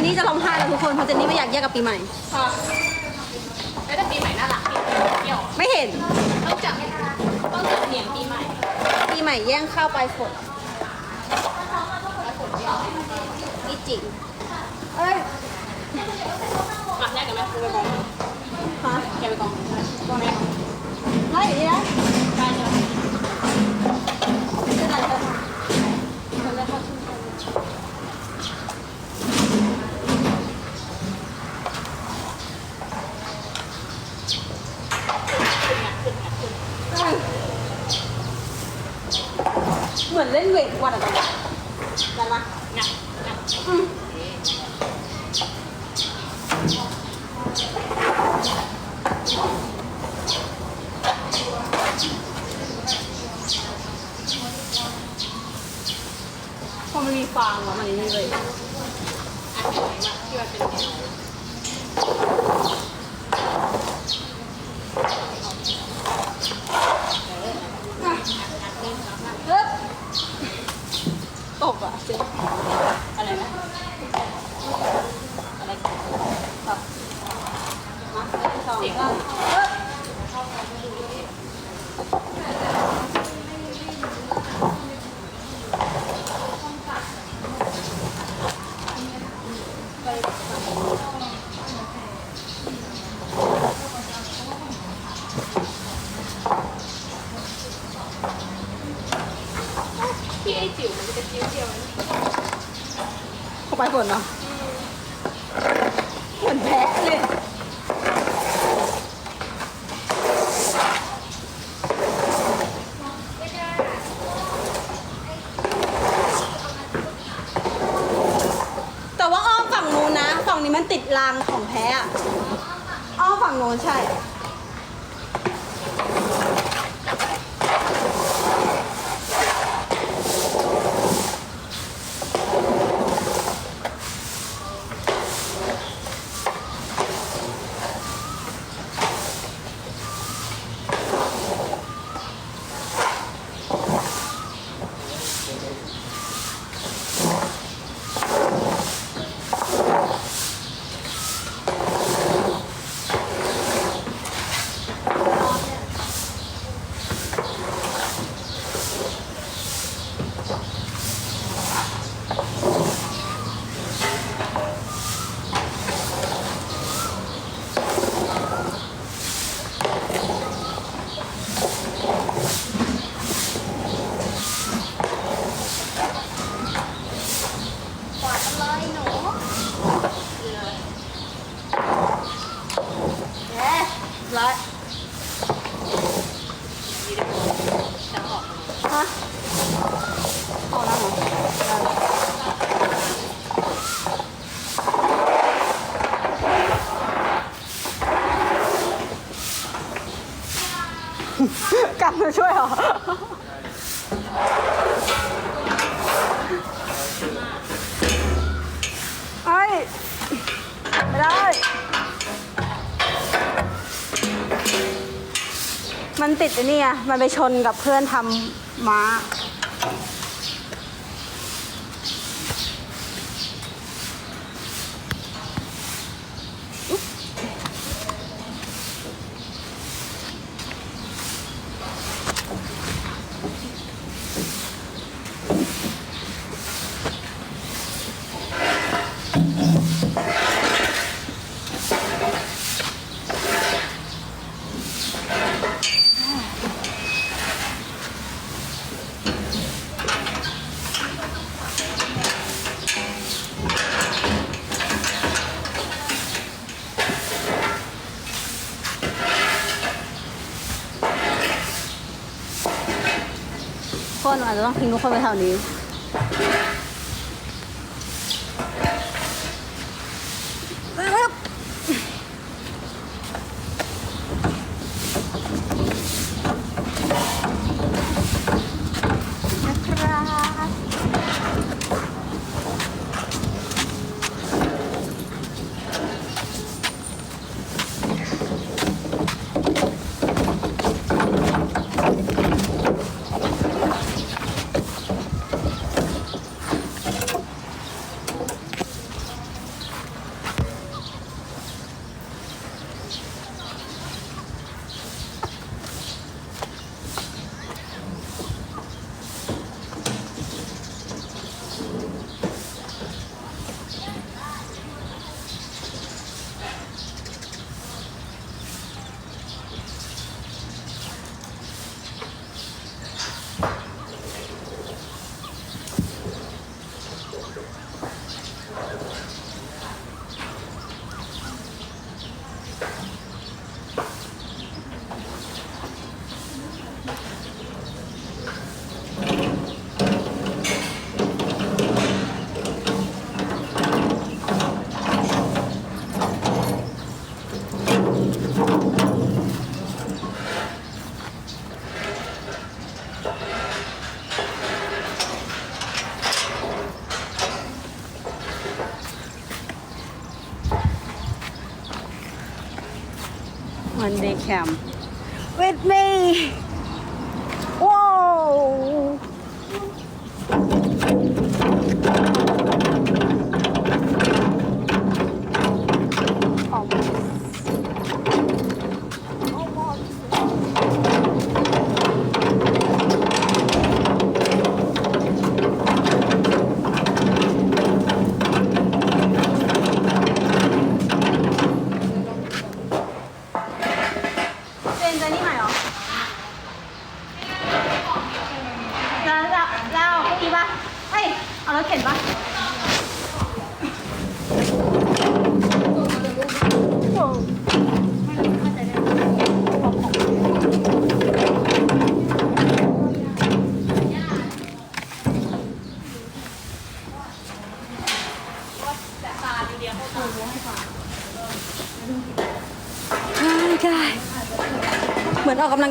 นนี่จะร้องไห้แล้วทุกคนเพราะเจนนี่ไม่อยากแยกกับปีใหม่ ค่ะแล้วแต่ปีใหม่น่ารักดีเที่ยวไม่เห็นต้องจับต้องจับเหนียงปีใหม่ ปีใหม่แย่งข้าวไปฝนนี่จริงเอ้ยมาแยกกันไหมกูไปกองฮะแกไปกองกองไหมเฮ้ยนี่นะ ได้ใช่ไหม เป็นไรกันเห มือนเล่นเวทวันอะไรกันนะงับงับอืมพอมันมีฟางแล้วมันนี่เลยอะที่มันเป็น มันติดไอ้นี่ไงมันไปชนกับเพื่อนทำม้า คนอาจจะต้องทิ้งทุกคนไปแถวนี้ one camp with me.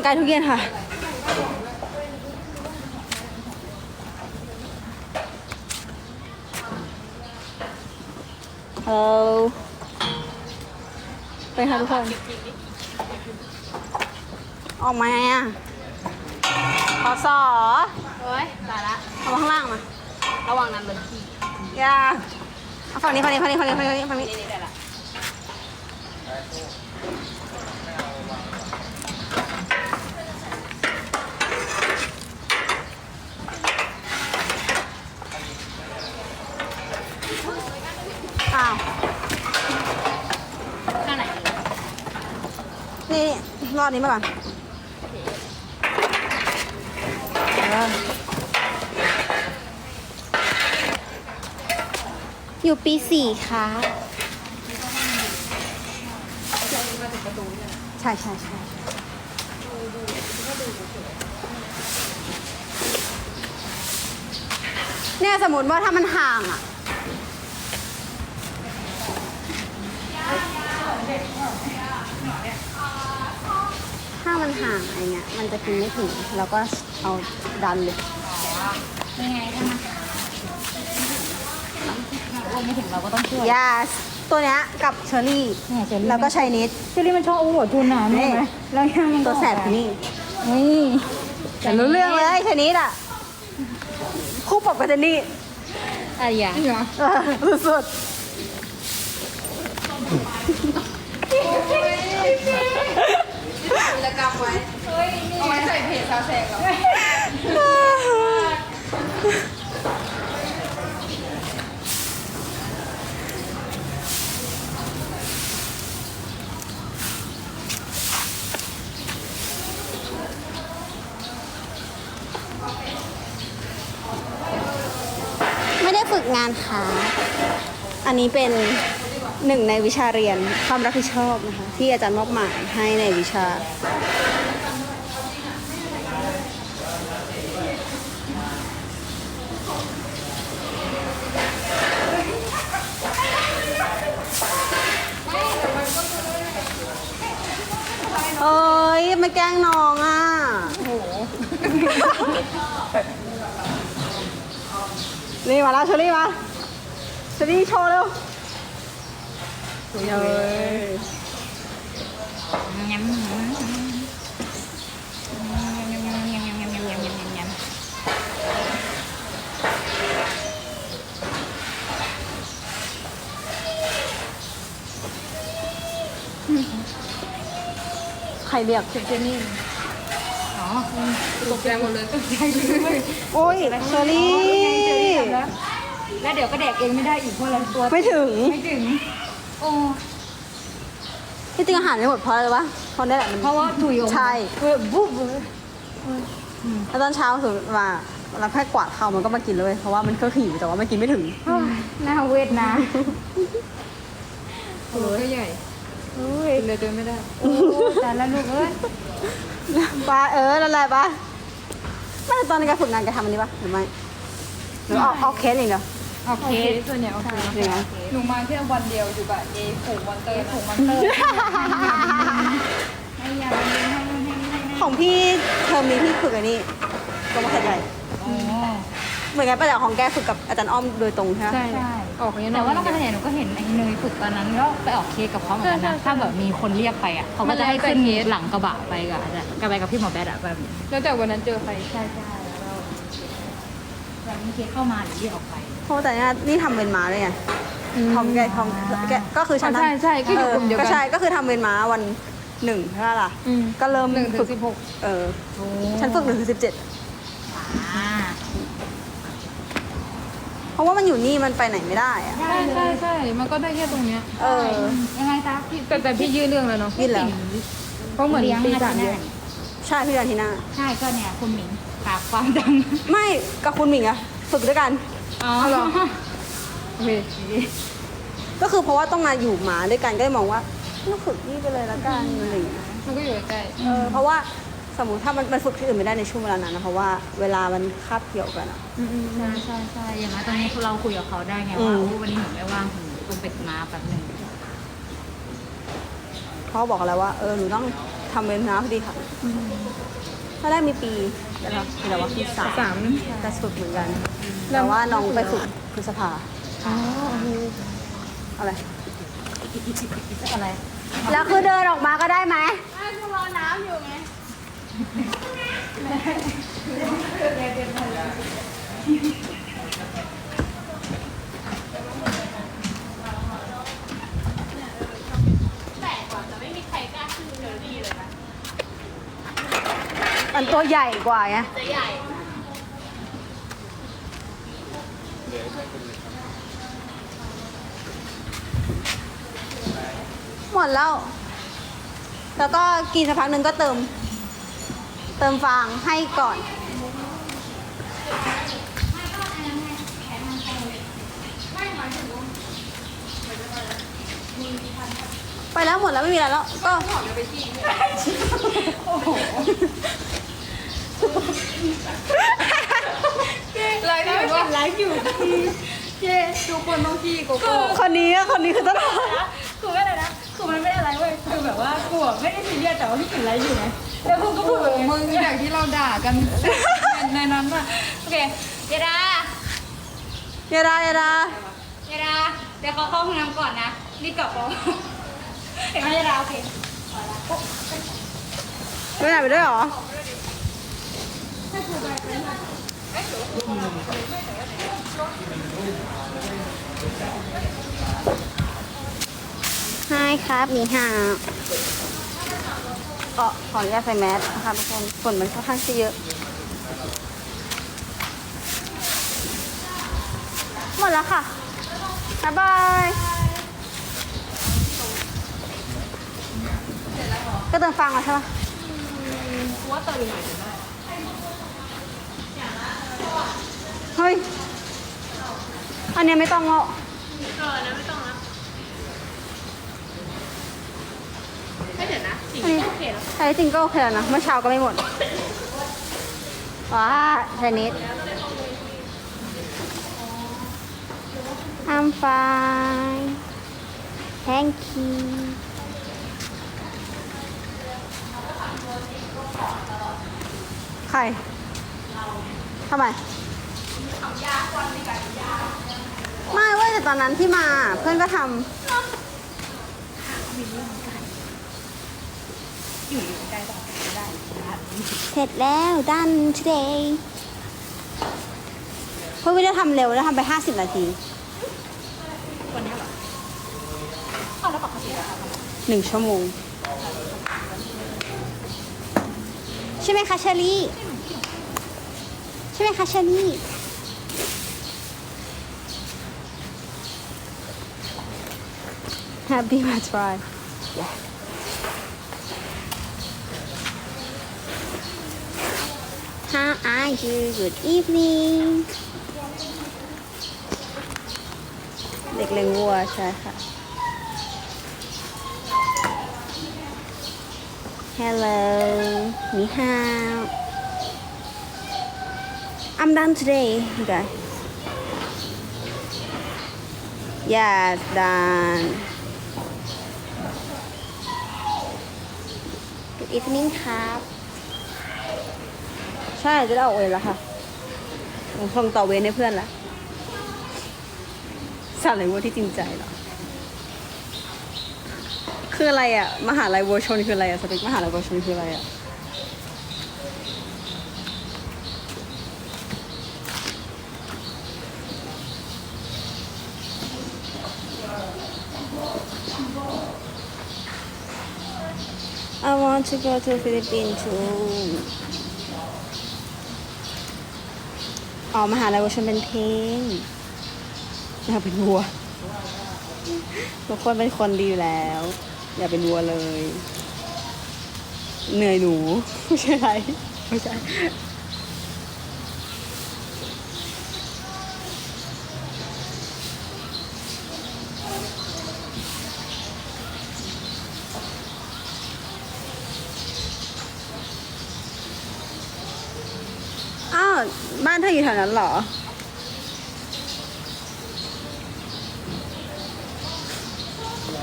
ลังกายทุกเย็นค่ะ ฮัลโหลไปค่ะทุกคน ออกมาไงอะขอสอโอ้ยตายละเอามาข้างล่างมา ระวังนั้นรถขี่อย่าเอาฝั่งนี้ฝั่งนี้ฝั่งนี้ฝั่งนี้ฝั่งนี้ฝั่งนี้ นี่นี่ได้ละ อ้าว ข้างไหน นี่นี่รอ ดนี้มาก่อนเอออยู่ปีสี่ค่ะ ใช่ใช่ใช่เนี่ยสมมติว่าถ้ามันห่างอะถ้า มันห่างอะไรเงี้ย มันจะกินไม่ถึง แล้วก็เอาดันเลยยังไงถ้ามันลงไม่ถึงเราก็ต้องช่วย ยาตัวเนี้ยกับเชอรี่ เนี่ยเชอรี่ แล้วก็ชายนิด เชอรี่มันชอบเอาหัวทุนหนานี่ไหมแล้วยังมันตัวแสบคือนี่นี่แต่รู้เรื่องเลยชายนิดอะ คู่ปกกับเจนนี่อะไรอย่าง เออสุด เอาไว้ใส่เพจซาแซกเหรอไม่ได้ฝึกงานค่ะ อันนี้เป็น หนึ่งในวิชาเรียนความรับผิดชอบนะคะที่อาจารย์มอบหมายให้ในวิชา เอ้ยมาแกล้งน้องอะโห นี่มาแล้วเชอรี่มาเชอรี่โชว์เร็ว คุยเใครเรียกเจนนี่อ๋อตกใจหมดเลยตกใจเลยโอ้ยเชอรี่ แล้วเดี๋ยวก็แดกเองไม่ได้อีกเพราะอะไรตัว ไม่ถึง ไม่ถึง โอ้ ที่จริงอาหารไม่หมดเพราะอะไรวะเพราะนี่แหละมันเพราะว่าถุยออกมาใช่เออบุ๊บเลยแล้วตอนเช้าสุดมาเราแค่กวาดเขามันก็มากินเลย เพราะว่ามันก็หิวแต่ว่ามันกินไม่ถึงหน้าเวทนะโอ้ยใหญ่อุ้ยกินเลยเดินไม่ได้โอ้แต่ละลูกเอ้ยปลาเออนั่นแหละปะไม่แต่ตอนในการฝึกงานแกทำอันนี้ปะหรือไม่หรือเอาเอาเคสอย่างเดียว โอเคส่วนใหญ่โอเคยังไงหนูมาแค่วันเดียวอยู่กับเอผูกวันเตอร์ผูกวันเตอร์ให้ยาให้ให้ให้ให้ของพี่เทอมนี้พี่ฝึกอันนี้กรมขัดใหญ่อ๋อเหมือนกันปะแต่ของแกฝึกกับอาจารย์อ้อมโดยตรงใช่ไหม ใช่ใช่ออกอย่างนี้แต่ว่าเราก็เห็นหนูก็เห็นไอ้เนยฝึกตอนนั้นก็ไปออกเคสกับเขาเหมือนกันนะถ้าแบบมีคนเรียกไปอะเขาก็จะให้ขึ้นหลังกระบะไปกับอาจารย์กระบะกับพี่หมอแบดอะแบบ แล้วแต่วันนั้นเจอใครใช่ใช่ แล้วแบบมีเคสเข้ามาหรือเรียกออกไปเพราะแต่เนี่ยนี่ทำเวรม้าเลยไงของแกของแกก็คือฉันทำใช่ใช่ก็อยู่เอกลุ่มเดียวก็กันใช่ก็คือทำเวรม้าวันหนึ่งใช่ไหมล่ะอืมก็เริ่มหนึ่งถึฝึงกสิบหกเออฉันฝึกหนึ่งถึงสิบเจ็ดอ่าเพราะว่ามันอยู่นี่มันไปไหนไม่ได้อะใช่ใช่ใช่มันก็ได้แค่ตรงเนี้ยเออ ยังไงจ๊ะพี่แต่แต่พี่ยื่นเรื่องแล้วเนาะยื่นแล้ว เพราะเหมือนเลี้ยงปีอาสาจามรย์เยได้อะใช่พี่ดานทีน่าใช่ก็เนี่ยคุณหมิง ฝากความดังไม่กับคุณหมิงอะฝึกด้วยกัน อ๋อเหรอ โอเคก็คือเพราะว่าต้องมาอยู่หมาด้วยกันก็เลยมองว่าก็ฝึกนี่ไปเลยละกันอะไรอย่างเงี้ยมันก็อยู่ใกล้เออเพราะว่าสมมติถ้ามันมันฝึกที่อื่นไม่ได้ในช่วงเวลานั้นนะเพราะว่าเวลามันคาบเกี่ยวกันอะๆอืมใช่ใช่ใช่อย่างนั้นตอนนี้เราคุยกับเขาได้ไงอืว่ามโอ้วันนี้หนูไม่ว่างหนูต้องไปมาแป๊บหนึ่งเขาบอกแล้วว่าเออหนูต้องทำเวรม้าพอดีค่ะ ถ้าได้มีปีแล้วเราแต่ว่าปีสามสามจะฝึกเหมือนกัน แต่ว่าน้องไปฝึกพฤษภาอ๋ออะไรอะไร แล้วคือเดินออกมาก็ได้ไหมมันันตัวใหญ่กว่าไงหมดแล้ว แล้วก็กินสักพักหนึ่งก็เติม เติมฟางให้ก่อน ไปแล้วหมดแล้วไม่มีอะไรแล้ว ก็ ไลฟ์อยู่ว่าไลฟ์อยู่เย้ทุกคนต้องขี้โกโก้คนนี้อะคนนี้คือต้องคือไม่อะไรนะคือมันไม่ได้อะไรเว้ยคือแบบว่ากูอะไม่ได้ซีเรียสแต่ว่าพี่กินอะไรอยู่ไงแล้วกูก็พูดแบบนี้มึงอย่างที่เราด่ากันในนั้นอะโอเคเยดาเยดาเยดาเยดาเดี๋ยวเขาเข้าห้องน้ำก่อนนะรีบกลับเขาเห็นไหมเยดาโอเคไม่ไหนไปด้วยเหรอ ใช่ครับมีห่าก็ขออนุญาตใส่แมสนะคะทุกคนฝนมันค่อนข้างจะเยอะ หมดแล้วค่ะ บ๊ายบายก็เติมฟังมาใช่ปะว่าเติมหน่อย เฮ้ย อันเนี้ยไม่ต้องแล้วไม่เดี๋ยวนะสีอันนี้ใช้จริงก็โอเคแล้วนะเมื่อเช้าก็ไม่หมด ว้าชนิด I'm fine thank you ใคร ทำไมไม่เว้ยแต่ตอนนั้นที่มาเพื่อนก็ทำเสร็จแล้ว done today เพราะวิธีทำเร็วแล้วทำไป 50 นาที วันนี้เหรออ้าวแล้วปกติอคะหนึ่งชั่วโมง ใช่ไหมคะเชอรี่ ช่ไหมคะเชอรี่ Happy my try How are you Good evening เด็กเลี้ยงวัวใช่ค่ะ Hello 你好 I'm done today you guys Yes done Good evening ครับ ใช่จะได้ออกเวรแล้วค่ะผมส่งต่อเวรให้เพื่อนละสาวไหนวัวที่จริงใจเหรอ คืออะไรอะมหาลัยวัวชนคืออะไรอะสเปคมหาลัยวัวชนคืออะไรอะ want to go to Philippines too อ๋อมหาลัยวัวชนเป็นเพลงอย่าเป็นวัว ทุกคนเป็นคนดีอยู่แล้ว อย่าเป็นวัวเลย เหนื่อยหนู ไม่ใช่ไรไม่ใช่ อ้าว บ้าน เธออยู่แถวนั้นเหรอ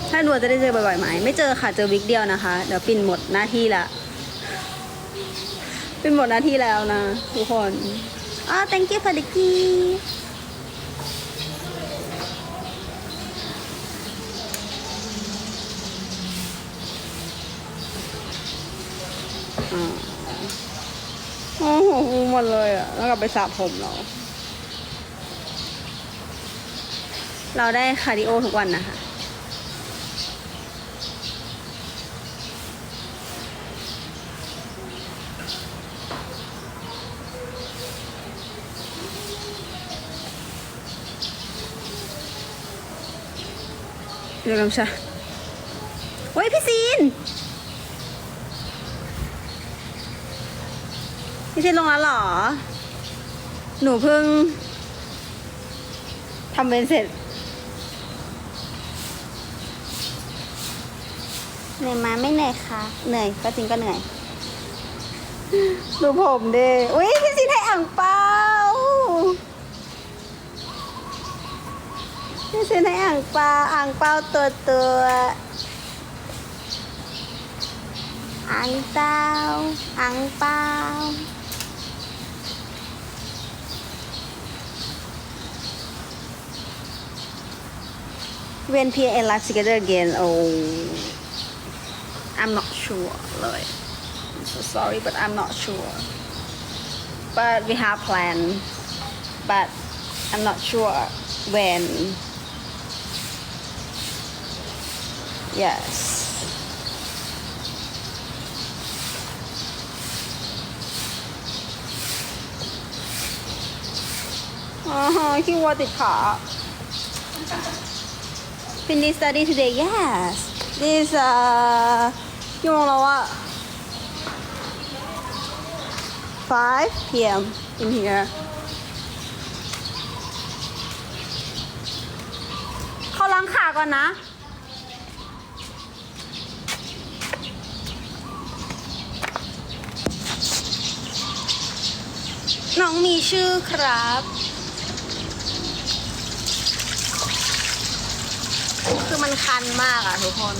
ถ้าหนูจะได้เจอบ่อยๆไหม ไม่เจอค่ะ เจอวิกเดียวนะคะ เดี๋ยวปิ่นหมดหน้าที่ละปิ่นหมดหน้าที่แล้วนะทุกคนอ๋อ thank you for the key โอ้โหฟูหมดเลยอะแล้วกลับไปสระผมเรอเราได้คาร์ดิโอทุกวันนะคะเดี๋ยวน้ำชาเฮ้ย พี่ซีน พี่ซีนลงแล้วหรอ หนูเพิ่งทำเป็นเสร็จเหนื่อยมาไม่เหนื่อยค่ะ เหนื่อยก็จริงก็เหนื่อย ดูผมดิอุ้ยพี่ซีนให้อ่างเปานี่ซื้อในอ่างเปาอ่างเปาตัวตัวอ่างเปาอ่างเปา when Pierre and Life together again? Oh, I'm not sure. I'm so sorry, but I'm not sure. But we have plan, but I'm not sure when. Yes. Uh-huh, oh, he wanted car. Finish study today, yes. This uh กี่โมงแล้วอะ 5 p.m. in here. เขาล้างขาก่อนนะน้องมีชื่อครับ คือมันคันมากอะทุกคน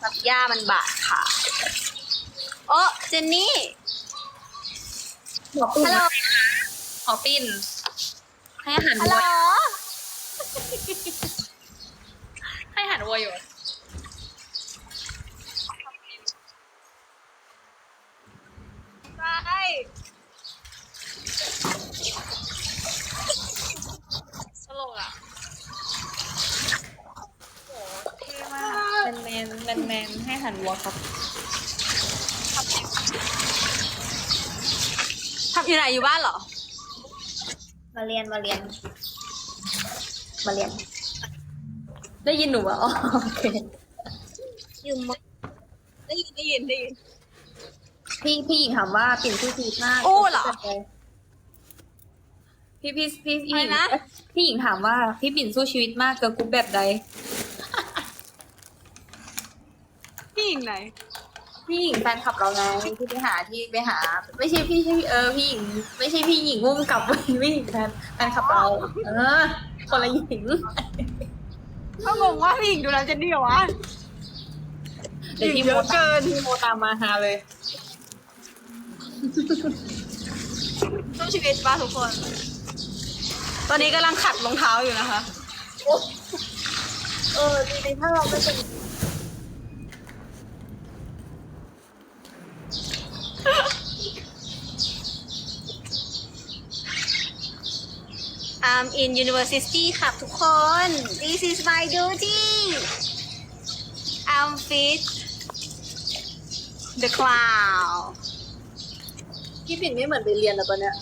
แบบหญ้ามันบาดขาโอ้เจนนี่ฮัลโหลขอปิ้นให้อาหารฮัลโหลวัวให้อาหารวัวอยู่ใช่ สโลกอะโหเท่มากแมนแมน แมนๆให้อาหารวัวครับทำอยู่ไหนอยู่บ้านเหรอ มาเรียนมาเรียน มาเรียน ได้ยินหนูป่ะอ๋อโอเคอยู่มได้ยินได้ยินได้ยินพี่พี่หญิงถามว่าปิ่นสู้ชีวิตมากอู้เหรอ พี่พี่พี่พี่หอะไรญิงนะ พี่หญิงถามว่าพี่ปิ่นสู้ชีวิตมากเกิร์ลกรุ๊ปแบบใด พี่หญิ งไหน พี่หญิงแฟนคลับเราไงที่ไปหาที่ไปหา ไม่ใช่พี่ใช่เออพี่หญิงไม่ใช่พี่หญิงมุ่งกับพี่หญิงแฟนแฟนคลับเราเออคนละหญิงก็งงว่าพี่หญิงดูแลเจนนี่เหรอวะเดี๋ยวพี่เยโมอะเกินพี่โมตามมาหาเลยสู้ชีวิตป้าทุกคน ตอนนี้กำลังขัดรองเท้าอยู่นะคะ เออจริงๆถ้าเราไม่เป็น I'm in university ครับทุกคน This is my duty I'm fit the cloud พี่ปิ่นไม่เหมือนไปเรียนแล้วตอนเนี้ย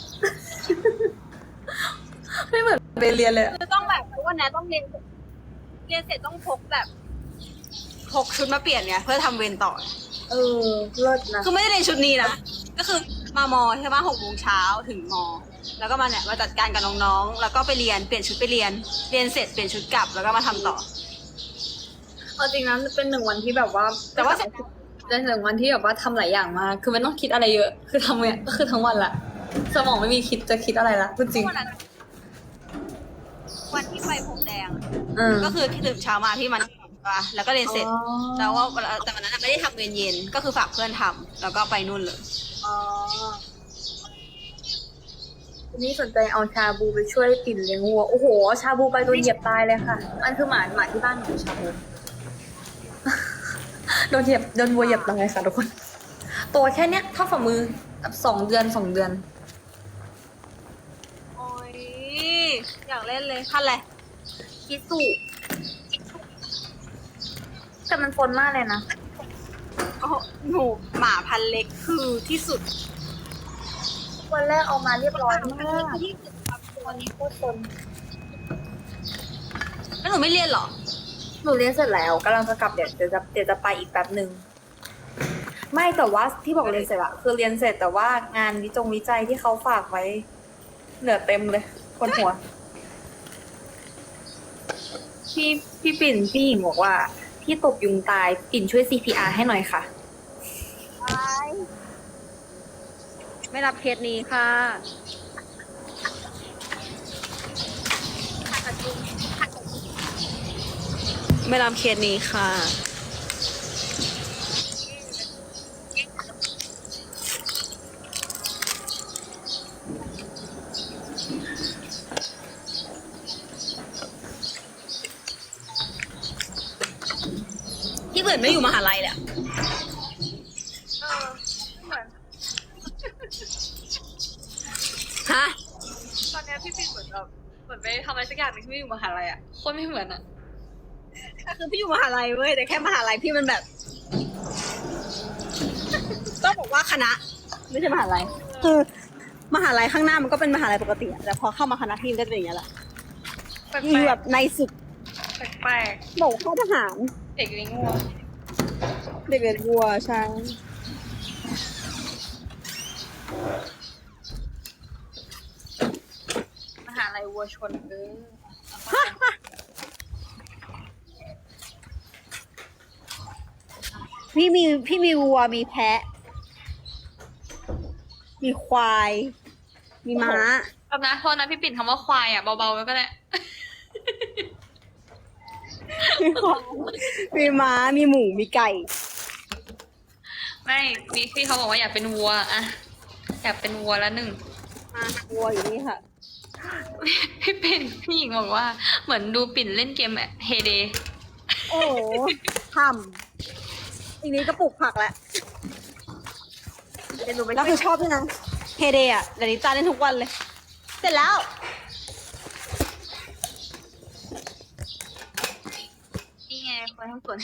ไม่เหมือนไปเรียนเลยอะคือต้องแบบทุกวันนี้ต้องเรียน เรียนเสร็จต้องพกแบบพกชุดมาเปลี่ยนเนี่ยเพื่อทำเวรต่อ เออเลิศนะ คือไม่ได้เรียนชุดนี้นะ ก็คือมามอใช่ไหมหกโมงเช้าถึงมอ แล้วก็มาเนี่ยมาจัดการกับน้องๆ แล้วก็ไปเรียน เปลี่ยนชุดไปเรียน เรียนเสร็จเปลี่ยนชุดกลับ แล้วก็มาทำต่อ เอาจริงนะเป็นหนึ่งวันที่แบบว่าแต่ว่า เป็นหนึ่งวันที่แบบว่าทำหลายอย่างมากคือไม่ต้องคิดอะไรเยอะ คือทำเนี่ยก็คือทั้งวันละสมองไม่มีคิดจะคิดอะไรละพูดจริงวันนั้นวันที่ไปพรมแดงเออก็คือที่ตื่นเช้ามาพี่มัน ว่าแล้วก็เรียนเสร็จอ๋อแล้วว่าแต่วันนั้นนะไม่ได้ทำเวรเย็น ก็คือฝากเพื่อนทำแล้วก็ไปนู่นเลย อ๋อทีนี้สนใจเอาชาบูไปช่วยปิ่นเลี้ยงวัว โอ้โห ชาบูไปโดนเหยียบตายเลยค่ะ มันคือหมาหมาที่บ้านหนูชาบู โดนเหยียบโดนวัวเหยียบตายค่ะทุกคน ตัวแค่เนี้ยเท่าฝ่ามือแบบสองเดือนสองเดือน โอ้ยอยากเล่นเลยพันอะไรคิสุ แต่มันฟนมากเลยนะโอ้โหหนูหมาพันเล็กคือที่สุดวันแรกเอามาเรียบร้อยมากที่สุดครับวันนี้โคตรฟนแล้วหนูไม่เรียนเหรอ หนูเรียนเสร็จแล้วกำลังจะกลับเดี๋ยวเดี๋ยวจะเดี๋ยวจะไปอีกแป๊บหนึ่งไม่แต่ว่าที่บอกเรียนเสร็จอะคือเรียนเสร็จแต่ว่างานวิจงวิจัยที่เขาฝากไว้ เหลือเต็มเลยคนหัว พี่พี่ปิ่นพี่หญิงบอกว่า พี่ตบยุงตาย ปิ่นช่วย CPR ให้หน่อยค่ะ ไม่รับเคสนี้ค่ะไม่รับเคสนี้ค่ะ เหมือนไม่อยู่มหาลัยแหละฮะ ตอนนี้พี่ปิ่นเหมือนแบบเหมือนไปทำอะไรสักอย่างหนึงที่ไม่อยู่มหาลัยอะโคนไม่เหมือนอะคือพี่อยู่มหาลัยเว้ยแต่แค่มหาลัยพี่มันแบบ ต้องบอกว่าคณะ ไม่ใช่มหาลัยคือมหาลัยข้างหน้ามันก็เป็นมหาลัยปกติอะแต่พอเข้ามาคณะพี่มันก็จะเป็นอย่างนี้ยแหละแปลกคือแบบในสุดๆแปลกบอกเข้าทหารๆเด็กเลี้ยงวัว เด็กเรียนวัวใช่มหาลัยวัวชนเออพี่มีพี่มีวัวมีแพะ มีควาย มีม้าแป๊บนะโทษนะพี่ปิ่นคำว่าควายอะเบาๆไว้ก็ได้ มีควายมีม้า มีหมู มีไก่ ไม่มีพี่เขาบอกว่าอยากเป็นวัวอะอยากเป็นวัวแล้วหนึ่งมาวัวอยู่นี่ค่ะ พี่ปิ่นพี่หญิงบอกว่า เหมือนดูปิ่นเล่นเกมเฮเดโอ้โหทำอีกนี้ก็ปลูกผักแล้วเดี๋ยวหนูไปแล้วคือชอบด้วยนะ เฮเดย์อะเดี๋ยวนี้ตาเล่นทุกวันเลย เสร็จแล้ว นี่ไงคนทั้ง สวน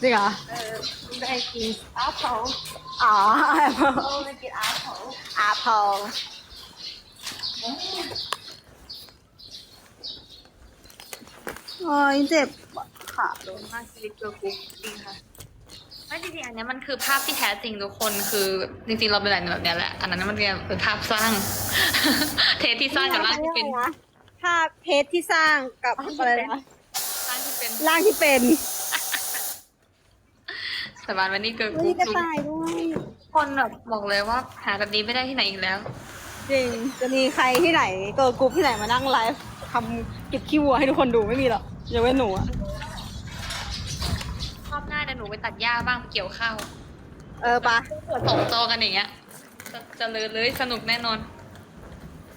จริงเหรอเออได้กินอ้าวเขาอ๋อเออได้กินอ้าวเขาอาพอลโอ้ยเจ็บค่ะโดนมากชีวิตเกิร์ลกรุ๊ปจริงค่ะไม่จริงๆอันเนี้ยมันคือภาพที่แท้จริงทุกคนคือจริงๆเราเป็นแบบแบบเนี้ยแหละ อันนั้นมันเป็นภาพสร้าง เทสที่สร้างกับร่างที่เป็น ภาพเพจที่สร้างกับอะไรนะร่างที่เป็นร่างที่เป็นสบานวันนี้เกิร์ลกมีรุ๊ปกระต่ายด้วยคนแบบบอกเลยว่าหาแบบนี้ไม่ได้ที่ไหนอีกแล้ว จริงจะมีใครที่ไหนเกิร์ลกรุ๊ปที่ไหนมานั่งไลฟ์ทำเก็บขี้วัวให้ทุกคนดูไม่มีหรอกยกเว้นหนูอะรอบหน้าเดี๋ยวหนูไปตัดหญ้าบ้างไปเกี่ยวข้าวเออปะเปิดสองจอกันอย่างเงี้ยจะจะเลยเลยสนุกแน่นอน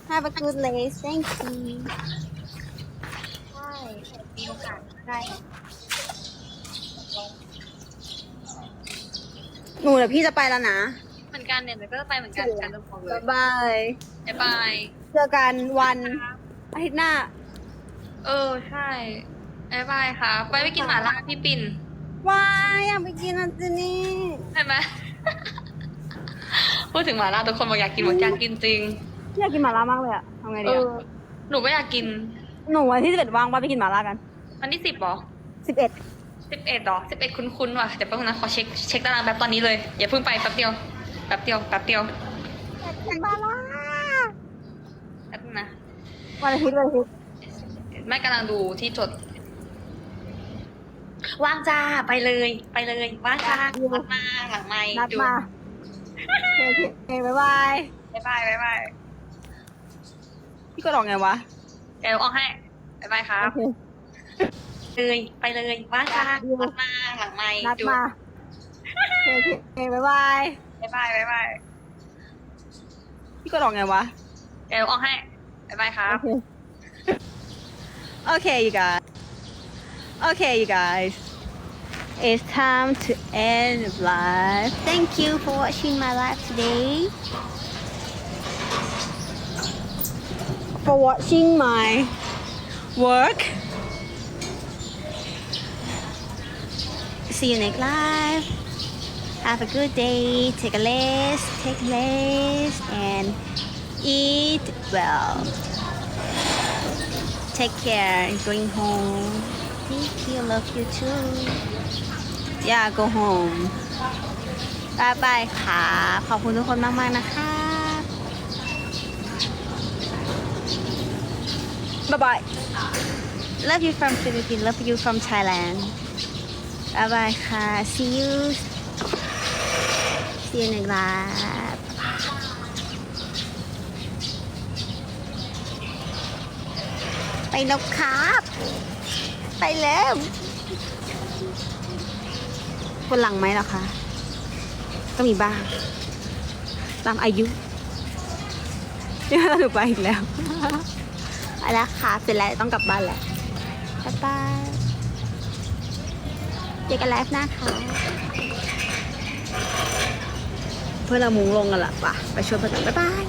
Have a good day thank you ใช่มีโอกาสได้หนูเดี๋ยวพี่จะไปแล้วนะ เหมือนกันเนี่ยเดี๋ยวก็จะไปเหมือนกันกันจะบอกเลยบ๊ายบาย บ๊ายบายเจอกันวันอาทิตย์หน้า เออใช่บ๊ายบายค่ะ ไปไปกินหมาล่าพี่ปิ่นวายอยากไปกินอันนี้ใช่ไหม พูดถึงหมาล่าทุกคนบอกอยากกินหมดอยากกินจริง อยากกินหม่าล่ามากเลยอะทำไงเอดีออะหนูก็อยากกิน หนูวันที่สิบเอ็ดว่างป่ะไปกินหม่าล่ากันวันที่สิบหรอสิบเอ็ดสิบเอ็ดหรอสิบเอ็ดคุ้นๆว่ะ เดี๋ยวแป๊บนึงนะ ขอเช็คเช็คตารางแบบตอนนี้เลย อย่าเพิ่งไปแป๊บเดียว แป๊บเดียว แป๊บเดียว กินหม่าล่าแป๊บนึงนะ วันอาทิตย์วันอาทิตย์แม่กำลังดูที่จด ว่างจ้า ไปเลย ไปเลย ว่างจ้านัดมาหลังไมค์นัดดูมาโอเคโอเคบ๊ายบาย บ๊ายบายบ๊ายบาย พี่ก็ดอกไงวะเดี๋ยวออกให้บ๊ายบายครับ โอเคเลยไปเลยว่างจ้านัดมาหลังไมค์นัดดูมาโอเคโอเคโอเคบ๊ายบายบ๊ายบายบ๊ายบายพี่ก็ดอกไงวะเดี๋ยวออกให้บ๊ายบายครับ Okay, you guys. Okay, you guys. It's time to end the live. Thank you for watching my live today. For watching my work. See you next live. Have a good day. Take a rest. Take a rest and eat well. Take care going home. Thank you. Love you too. Yeah, go home. Bye bye ค่ะ ขอบคุณทุกคนมาก ๆ นะคะ Bye bye. Love you from Philippines. Love you from Thailand. Bye bye ค่ะ See you. See you next live. ไปนกครับ ไปแล้วคนหลังไหมหรอคะ ก็มีบ้าง ตามอายุนี่ยเราหนูไปอีกแล้ว ไปแล้วค่ะ เสร็จแล้วต้องกลับบ้านแล้วบ๊ายบายเจอกันไลฟ์หน้าค่ะ เพื่อนเรามุงลงกันละป่ะ ไปช่วยเพื่อนกันบ๊ายบาย